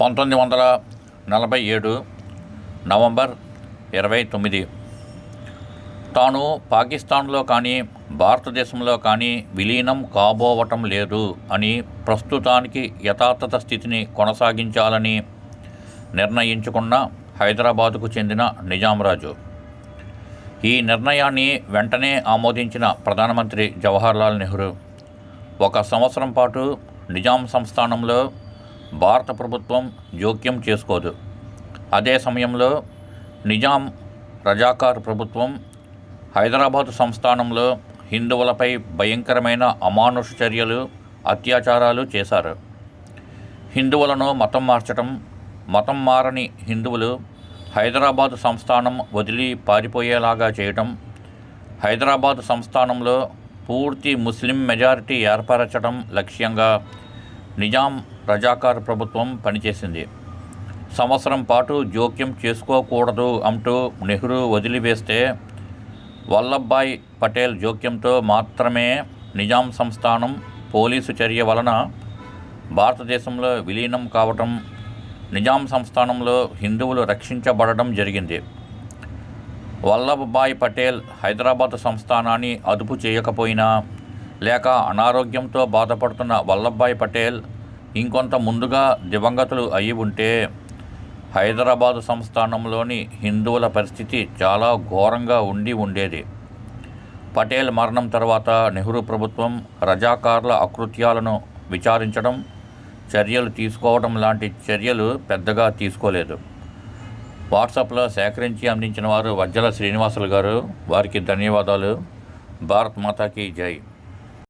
పంతొమ్మిది వందల నలభై ఏడు నవంబర్ ఇరవై తొమ్మిది. తాను పాకిస్తాన్లో కానీ భారతదేశంలో కానీ విలీనం కాబోవటం లేదు అని ప్రస్తుతానికి యథాతథ స్థితిని కొనసాగించాలని నిర్ణయించుకున్న హైదరాబాదుకు చెందిన నిజాంరాజు. ఈ నిర్ణయాన్ని వెంటనే ఆమోదించిన ప్రధానమంత్రి జవహర్లాల్ నెహ్రూ. ఒక సంవత్సరం పాటు నిజాం సంస్థానంలో భారత ప్రభుత్వం జోక్యం చేసుకోదు. అదే సమయంలో నిజాం రజాకార్ ప్రభుత్వం హైదరాబాదు సంస్థానంలో హిందువులపై భయంకరమైన అమానుష చర్యలు అత్యాచారాలు చేశారు. హిందువులను మతం మార్చటం మతం మారని హిందువులు హైదరాబాదు సంస్థానం వదిలి పారిపోయేలాగా చేయటం హైదరాబాదు సంస్థానంలో పూర్తి ముస్లిం మెజారిటీ ఏర్పరచడం లక్ష్యంగా నిజాం రజాకార్ ప్రభుత్వం పనిచేసింది. సంవత్సరం పాటు జోక్యం చేసుకోకూడదు అంటూ నెహ్రూ వదిలివేస్తే వల్లభాయ్ పటేల్ జోక్యంతో మాత్రమే నిజాం సంస్థానం పోలీసు చర్య వలన భారతదేశంలో విలీనం కావటం నిజాం సంస్థానంలో హిందువులు రక్షించబడడం జరిగింది. వల్లభభాయ్ పటేల్ హైదరాబాద్ సంస్థానాన్ని అదుపు చేయకపోయినా లేక అనారోగ్యంతో బాధపడుతున్న వల్లభాయ్ పటేల్ ఇంకొంత ముందుగా దివంగతులు అయి ఉంటే హైదరాబాదు సంస్థానంలోని హిందువుల పరిస్థితి చాలా ఘోరంగా ఉండి ఉండేది. పటేల్ మరణం తర్వాత నెహ్రూ ప్రభుత్వం రజాకారుల అకృత్యాలను విచారించడం చర్యలు తీసుకోవడం లాంటి చర్యలు పెద్దగా తీసుకోలేదు. వాట్సాప్లో సేకరించి అందించిన వారు వజ్జల శ్రీనివాసులు గారు వారికి ధన్యవాదాలు. భారత్ మాతాకి జై.